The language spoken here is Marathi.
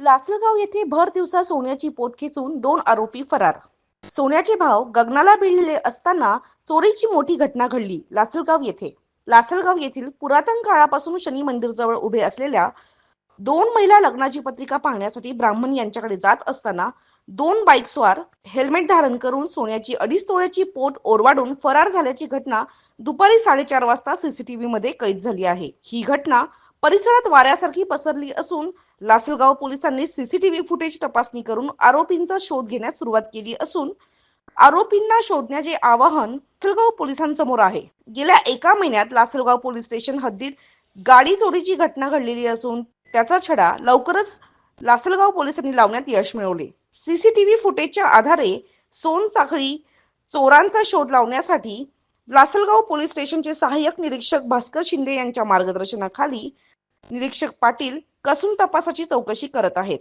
लासलगाव येथे भर दिवसा सोन्याची पोट खेचून दोन आरोपी फरार. सोन्याचे भाव गगनाला भिडलेले असताना चोरीची मोठी घटना घडली लासलगाव येथे. लासलगाव येथील पुरातन काळापासून शनी मंदिर जवळ उभे असलेल्या दोन महिला लग्नाची पत्रिका पाहण्यासाठी ब्राह्मण यांच्याकडे जात असताना दोन बाईक स्वार हेल्मेट धारण करून सोन्याची अडीच तोळ्याची पोट ओरवाडून फरार झाल्याची घटना दुपारी साडेचार वाजता सीसीटीव्ही मध्ये कैद झाली आहे. ही घटना परिसरात वाऱ्यासारखी पसरली असून लासलगाव पोलिसांनी सीसीटीव्ही फुटेज तपासणी करून आरोपींचा शोध घेण्यास सुरुवात केली असून आरोपींना शोधण्याचे आवाहन लासलगाव पोलिसांसमोर आहे. गेल्या एका महिन्यात लासलगाव पोलीस स्टेशन हद्दीत गाडी चोरीची घटना घडलेली असून त्याचा छडा लवकरच लासलगाव पोलिसांनी लावण्यात यश मिळवले. सीसीटीव्ही फुटेजच्या आधारे सोन साखळी चोरांचा शोध लावण्यासाठी लासलगाव पोलीस स्टेशनचे सहाय्यक निरीक्षक भास्कर शिंदे यांच्या मार्गदर्शनाखाली निरीक्षक पाटील कसून तपासाची चौकशी करत आहेत.